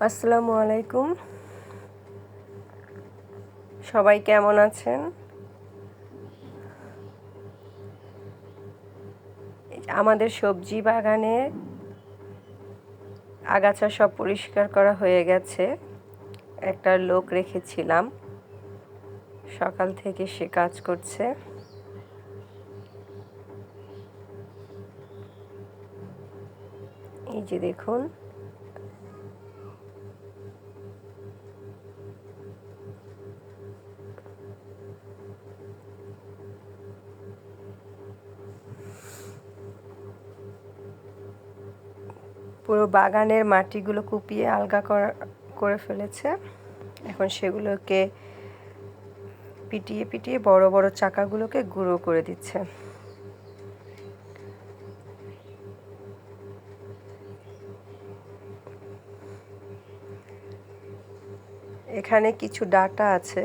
আসসালামু আলাইকুম। সবাই কেমন আছেন? আমাদের সবজি বাগানে আগাছা সব পরিষ্কার করা হয়ে গেছে। একটা লোক রেখেছিলাম। সকাল থেকে সে কাজ করছে। এই যে দেখুন। পুরো বাগানের মাটিগুলো কুপিয়ে আলগা করা ফেলেছে। এখন সেগুলোকে পিটিয়ে পিটিয়ে বড় বড় চাকাগুলোকে গুঁড়ো করে দিচ্ছে। এখানে কিছু ডাটা আছে,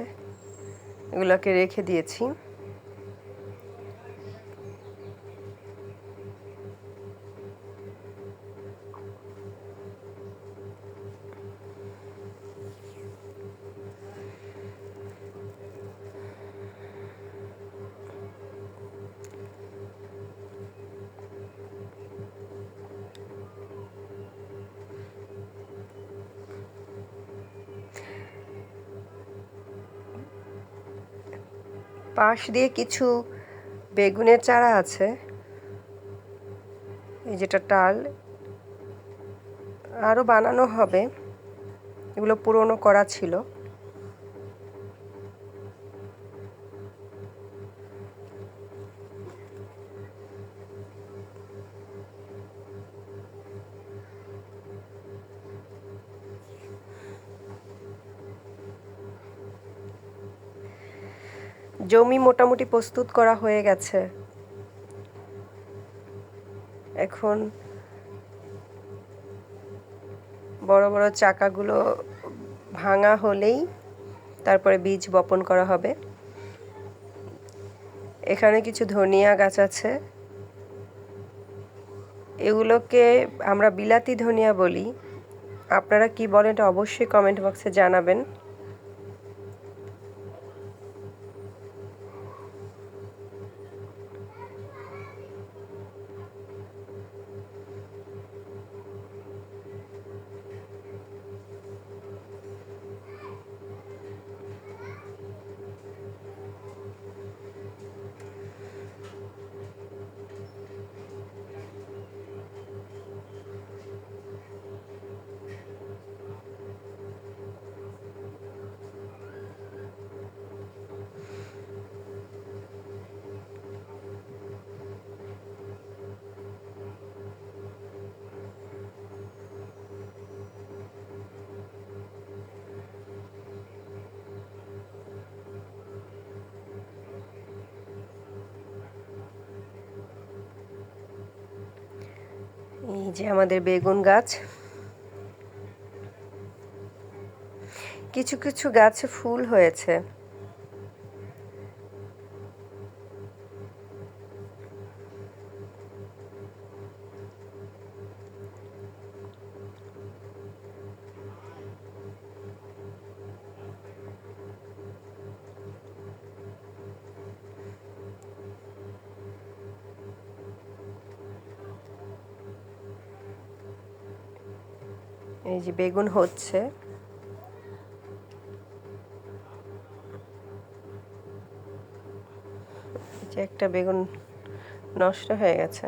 এগুলোকে রেখে দিয়েছি। পাশ দিয়ে কিছু বেগুনের চারা আছে। এই যেটা টাল আরও বানানো হবে। এগুলো পুরনো করা ছিল। জমি মোটামুটি প্রস্তুত করা হয়ে গেছে। এখন বড় বড় চাকাগুলো ভাঙা হলেই তারপরে বীজ বপন করা হবে। এখানে কিছু ধনিয়া গাছ আছে। এগুলোকে আমরা বিলাতি ধনিয়া বলি। আপনারা কি বলেন এটা অবশ্যই কমেন্ট বক্সে জানাবেন। এই যে আমাদের বেগুন গাছ। কিছু কিছু গাছে ফুল হয়েছে। এই যে বেগুন হচ্ছে। যে একটা বেগুন নষ্ট হয়ে গেছে।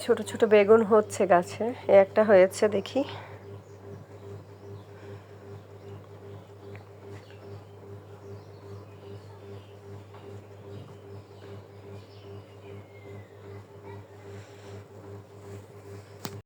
ছোট ছোট বেগুন হচ্ছে গাছে। একটা হয়েছে দেখি।